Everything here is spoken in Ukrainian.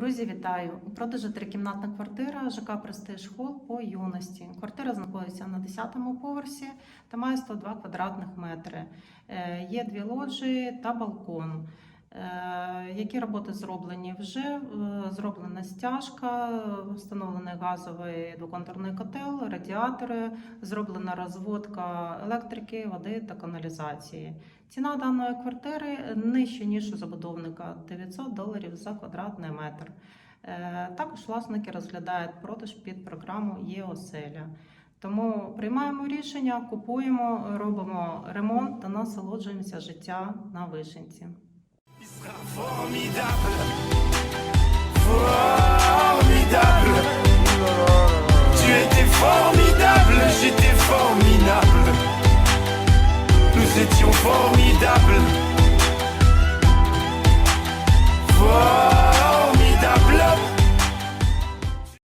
Друзі, вітаю! У продажі трикімнатна квартира ЖК Престиж Холл по юності. Квартира знаходиться на 10-му поверсі та має 102 квадратних метри. Е, Є дві лоджії та балкон. Е, Які роботи зроблені вже? Е, Зроблена стяжка, встановлений газовий двоконтурний котел, радіатори, зроблена розводка електрики, води та каналізації. Ціна даної квартири нижча, ніж у забудовника 900 доларів за квадратний метр. Е, Також власники розглядають продаж під програму «Є-оселя». Тому приймаємо рішення, купуємо, робимо ремонт та насолоджуємося життя на вишенці. Formidable, j'étais formidable. Nous étions formidables.